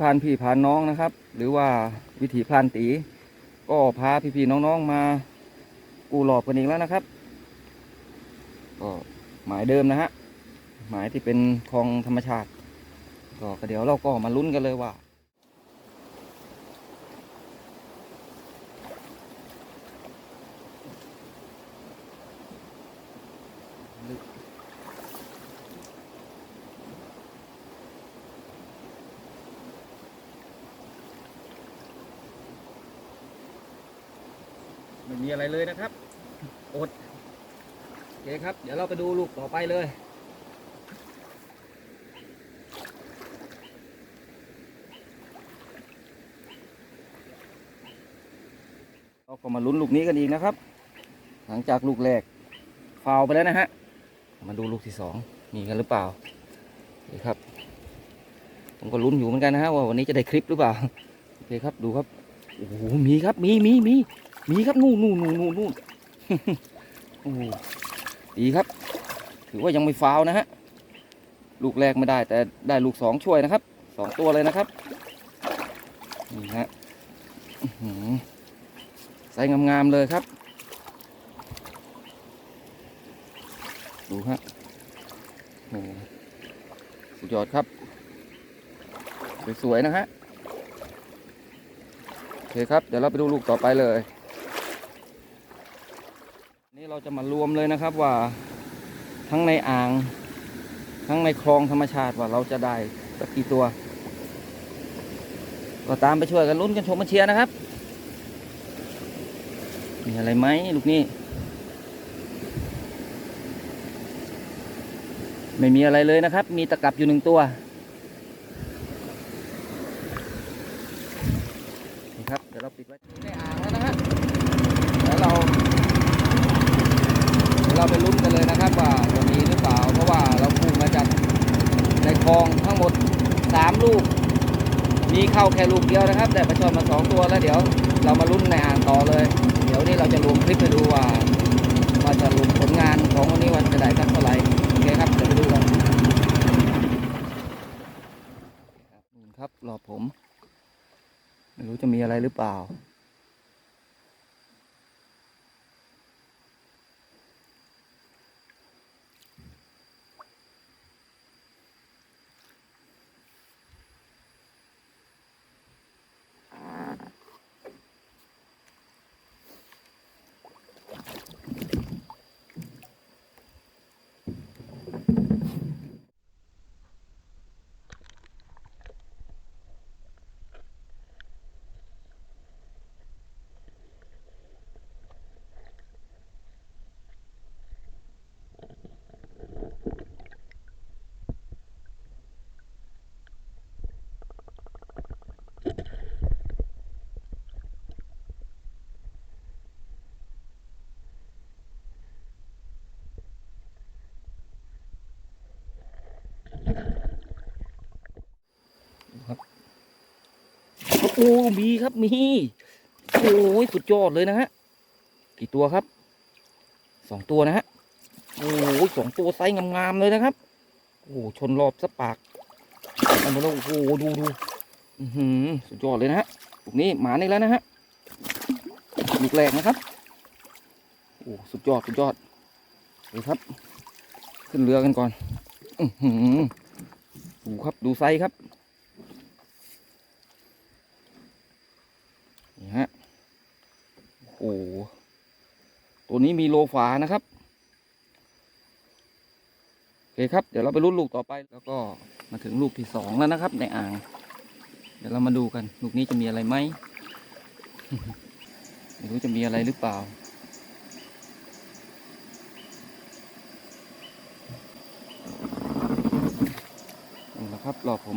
พานพี่พานน้องนะครับ หรือว่าวิถีพานตี ก็พาพี่ๆน้องๆมากูหลอบกันอีกแล้วนะครับ ก็หมายเดิมนะฮะหมายที่เป็นคลองธรรมชาติ ก็เดี๋ยวเราก็มาลุ้นกันเลยว่า ไม่มีอะไรเลยนะครับ อดโอเคครับ เดี๋ยวเราไปดูลูกต่อไปเลย เราก็มาลุ้นลูกนี้กันอีกนะครับ หลังจากลูกแรกฟาวไปแล้วนะฮะ มาดูลูกที่สองมีกันหรือเปล่าโอเคครับ ผมก็ลุ้นอยู่เหมือนกันนะฮะว่าวันนี้จะได้คลิปหรือเปล่า โอเคครับ ดูครับ โอ้โห มีครับ มีมีมี มีครับนู่นนู่นนู่นนู่นนู่นโอ้ดีครับ ถือว่ายังไม่ฟาวนะฮะ ลูกแรกไม่ได้แต่ได้ลูกสองช่วยนะครับ สองตัวเลยนะครับ นี่ฮะใส่งามๆเลยครับ ดูฮะโอ้หสุดยอดครับ สวยๆนะฮะ โอเคครับ เดี๋ยวเราไปดูลูกต่อไปเลย เราจะมารวมเลยนะครับว่าทั้งในอ่าง ทั้งในคลองธรรมชาติว่าเราจะได้สักกี่ตัว ก็ตามไปช่วยกันลุ้นกันชมมาเชียร์นะครับ มีอะไรไหมลูกนี้ไม่มีอะไรเลยนะครับ มีตะกับอยู่หนึ่งตัว นี่ครับ เดี๋ยวเราปิดไว้ในอ่างแล้วนะฮะแล้วเรา เดี๋ยวเราไปลุ้นกันเลยนะครับว่าจะมีหรือเปล่า เพราะว่าเราพูดมาจาก ในคลองทั้งหมดสามลูก มีเข้าแค่ลูกเดียวนะครับ แต่ปลาช่อนมาสองตัวแล้วเดี๋ยวเรามาลุ้นในอ่างต่อเลย เดี๋ยวนี้เราจะรวมคลิปไปดูว่าว่าจะรวมผลงานของวันนี้วันจะได้สักเท่าไหร่โอเคครับเดี๋ยวไปดูกันครับรอผม ไม่รู้จะมีอะไรหรือเปล่า โอ้มีครับมีโอ้ยสุดยอดเลยนะฮะกี่ตัวครับสองตัวนะฮะโอ้ยสองตัวไซส์งามๆเลยนะครับโอ้ชนรอบสะปากอันนี้โอ้โหดูดูอือหือสุดยอดเลยนะฮะลูกนี้หมานี่แล้วนะฮะลูกแรกนะครับโอ้สุดยอดสุดยอดเลยครับ ขึ้นเรือกันก่อน อือหือดูครับดูไซส์ครับ นี่ฮะ โอ้โห ตัวนี้มีโลฝานะครับโอเคครับ เดี๋ยวเราไปรุ่นลูกต่อไป แล้วก็มาถึงลูกที่สองแล้วนะครับ ในอ่าง เดี๋ยวเรามาดูกัน ลูกนี้จะมีอะไรไหมไม่รู้จะมีอะไรหรือเปล่านี่แหละครับรอผม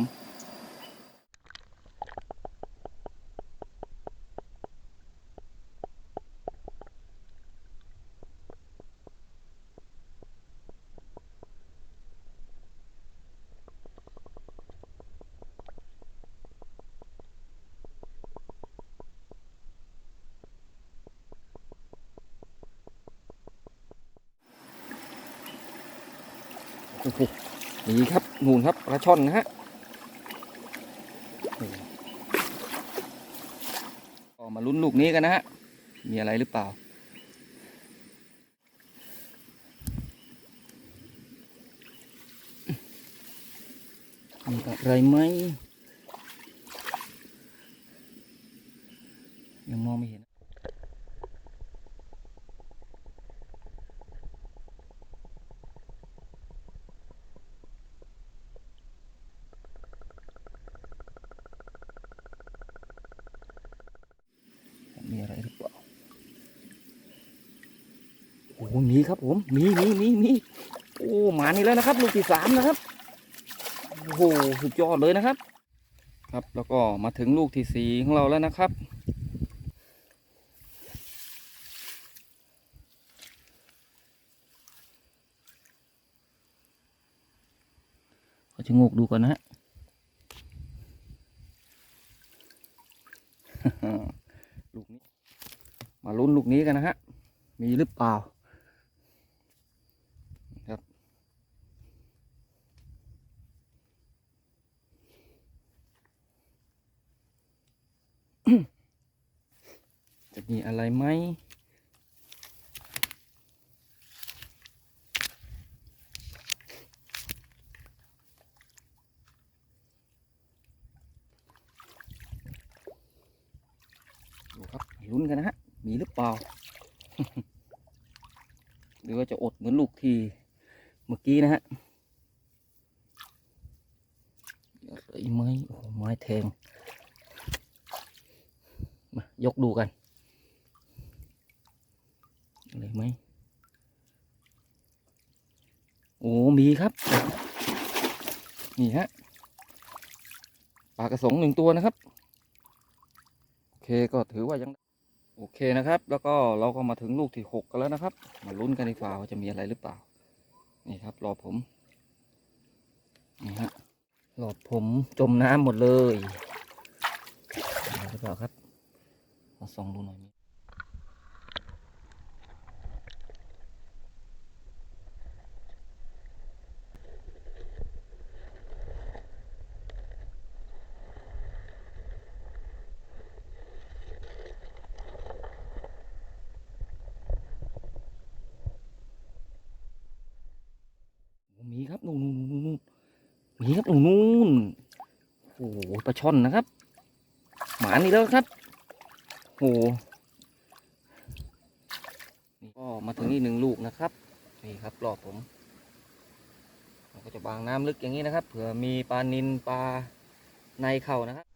อ้โหนี่ครับนูนครับปลาช่อนนะฮะก็มาลุ้นลูกนี้กันนะฮะ มีอะไรหรือเปล่า มีอะไรไหมยังมองไม่เห็น มีอะไรหรือเปล่าโอ้โหมีครับผมมีมีมีมีโอ้หมานี่แล้วนะครับ ลูกที่สามนะครับโอ้โหสุดยอดเลยนะครับ ครับแล้วก็มาถึงลูกที่สี่ของเราแล้วนะครับเขาจะงกดูก่อนนะฮะ ลูกนี้ มาลุ้ นี้กันนะฮะ มีหรือเปล่าครับ จะมีอะไรไหมดูครับลุ้นกันนะฮะ หรือเปล่า หรือว่าจะอดเหมือนลูกที่เมื่อกี้นะฮะไรไหมโอ้ไม้แทงมายกดูกันอะไรไหมโอ้มีครับ นี่ฮะปลากระสงหนึ่งตัวนะครับ โอเคก็ถือว่ายัง โอเคนะครับ แล้วก็เราก็มาถึงลูกที่หกกันแล้วนะครับ มาลุ้นกันดีกว่าว่าจะมีอะไรหรือเปล่า นี่ครับ รอผม นี่ฮะหลอดผมจมน้ำหมดเลยอะไรหรือเปล่าครับ มาส่องดูหน่อยมีโอ้มีครับนู่นนู่นนู่นนู่น มีครับนู่นนู่นโอ้โหปลาช่อนนะครับ หมานี่แล้วครับโอ้โหนี่ก็มาถึงอีกหนึ่งลูกนะครับนี่ครับรอบผมก็จะบางน้ำลึกอย่างนี้นะครับเผื่อมีปลานินปลาในเข่านะครับ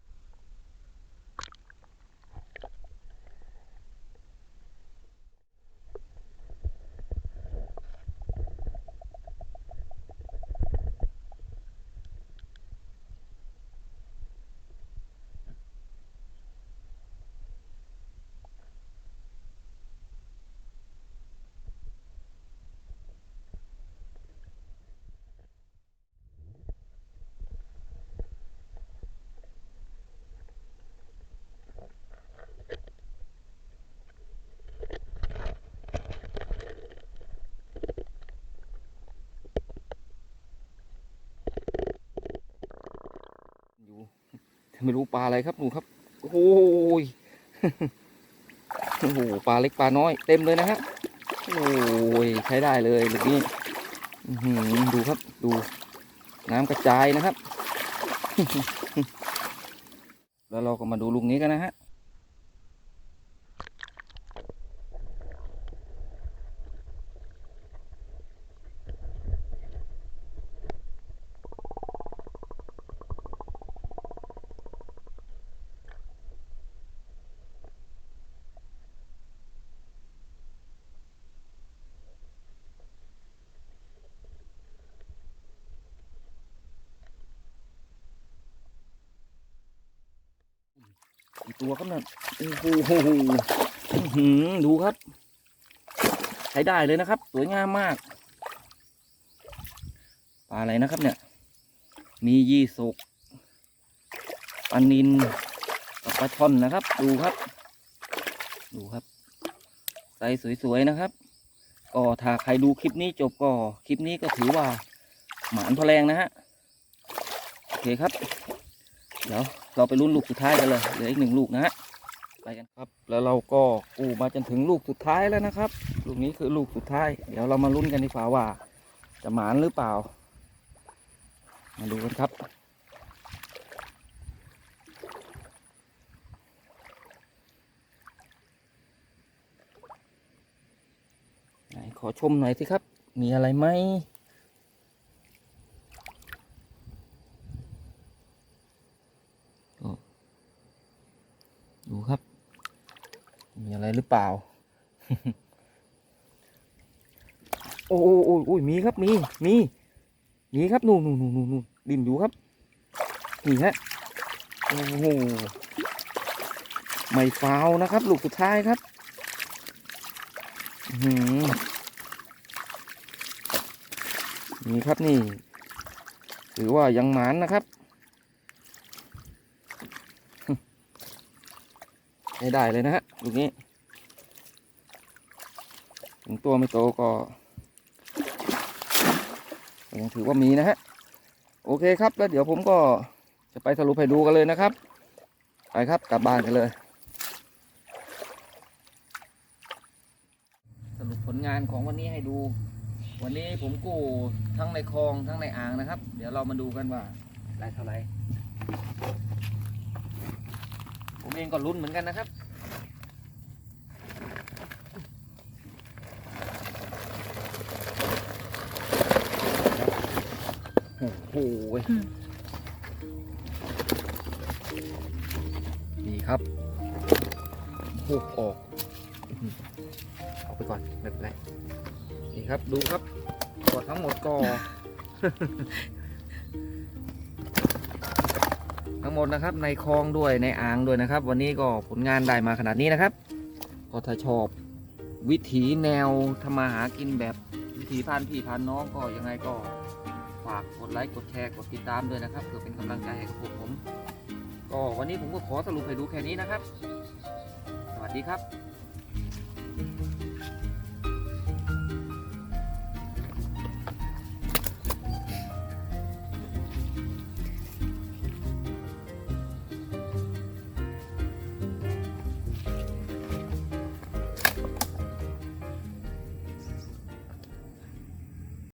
อยู่ ไม่รู้ปลาอะไรครับหนูครับ โอ้ยโอ้โหปลาเล็กปลาน้อย เต็มเลยนะฮะโอ้ยใช้ได้เลยลูกนี้ดูครับดู น้ำกระจายนะครับ แล้วเราก็มาดูลูกนี้กันนะฮะ กี่ตัวครับเนี่ยโอ้โหดูครับ ใช้ได้เลยนะครับ สวยงามมากปลาอะไรนะครับเนี่ย มียี่สกปลานินปลาช่อนนะครับ ดูครับ ดูครับไซส์สวยๆนะครับ ก็ถ้าใครดูคลิปนี้จบก็คลิปนี้ก็ถือว่าหมานพอแรงนะฮะ โอเคครับ เดี๋ยวเราไปลุ้นลูกสุดท้ายกันเลยเหลืออีกหนึ่งลูกนะฮะไปกันครับ แล้วเราก็กู้มาจนถึงลูกสุดท้ายแล้วนะครับ ลูกนี้คือลูกสุดท้าย เดี๋ยวเรามาลุ้นกันดีกว่าว่า จะหมานหรือเปล่า มาดูกันครับขอชมหน่อยสิครับ มีอะไรไหม ดูครับ มีอะไรหรือเปล่า โอ้โอ้โอ้โอ้ยมีครับมีมีมีครับนู่นนู่นนู่นนู่นดินอยู่ครับนี่ฮะโอ้โหไม่ฟาวนะครับ ลูกสุดท้ายครับหือนี่ครับนี่ถือว่ายังหมานนะครับ ใช้ได้เลยนะฮะลูกนี้ถึงตัวไม่โตก็ยังถือว่ามีนะฮะ โอเคครับ แล้วเดี๋ยวผมก็จะไปสรุปให้ดูกันเลยนะครับ ไปครับกลับบ้านกันเลย สรุปผลงานของวันนี้ให้ดู วันนี้ผมกู้ทั้งในคลองทั้งในอ่างนะครับ เดี๋ยวเรามาดูกันว่าได้เท่าไหร่ ผมเองก็ลุ้นเหมือนกันนะครับ โอ้โหนี่ครับโอ้โหออกเอาไปก่อนไม่เป็นไรนี่ครับดูครับกดทั้งหมดก็ ทั้งหมดนะครับในคลองด้วยในอ่างด้วยนะครับ วันนี้ก็ผลงานได้มาขนาดนี้นะครับก็ถ้าชอบวิถีแนวทำมาหากินแบบวิถีพันพี่พันน้องก็ยังไงก็ฝากกดไลค์กดแชร์กดติดตามด้วยนะครับเพื่อเป็นกำลังใจให้กับพวกผมก็วันนี้ผมก็ขอสรุปให้ดูแค่นี้นะครับ สวัสดีครับ